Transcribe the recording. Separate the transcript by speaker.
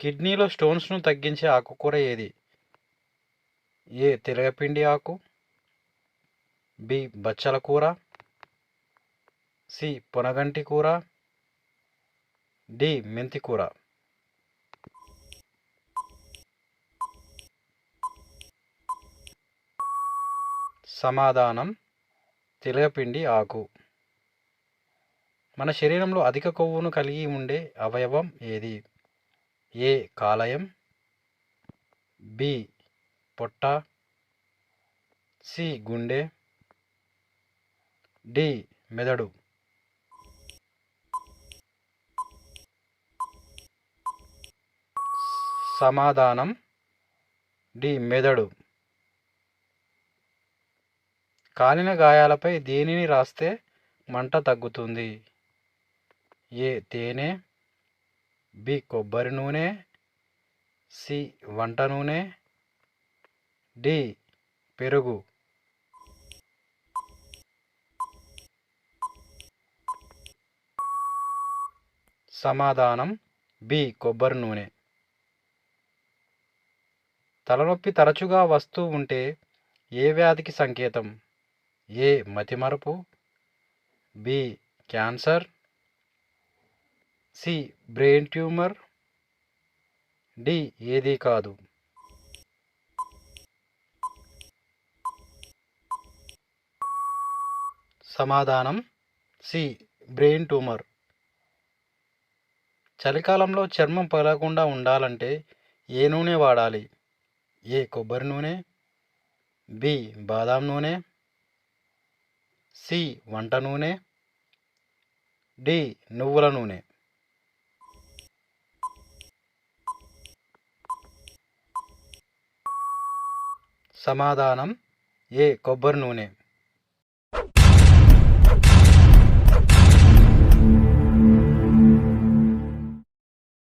Speaker 1: కిడ్నీలో స్టోన్స్ను తగ్గించే ఆకుకూర ఏది? ఏ తెలగపిండి ఆకు? బి బచ్చల కూర? సి పొనగంటి కూర? డి మెంతి కూర. సమాధానం. తెలగపిండి ఆకు. మన శరీరంలో అధిక కొవ్వును కలిగి ఉండే అవయవం ఏది? ఏ కాలయం? బి పొట్ట. సి గుండె. డి మెదడు. సమాధానం. డి మెదడు. కాలిన గాయాలపై దేనిని రాస్తే మంట తగ్గుతుంది? ఏ తేనె. బి కొబ్బరి నూనె సి వంట నూనె డి పెరుగు. సమాధానం బి కొబ్బరి నూనె. తలనొప్పి తరచుగా వస్తూ ఉంటే ఏ వ్యాధికి సంకేతం? ఏ మతిమరుపు? B cancer. C. Brain tumour. D. ఏది కాదు. సమాధానం సి. Brain tumour. చలికాలంలో చర్మం పగలకుండా ఉండాలంటే ఏ నూనె వాడాలి? ఏ. కొబ్బరి నూనె. బి. బాదాం నూనె. సి. వంట నూనె. డి. నువ్వుల నూనె. సమాధానం ఏ కొబ్బరి నూనె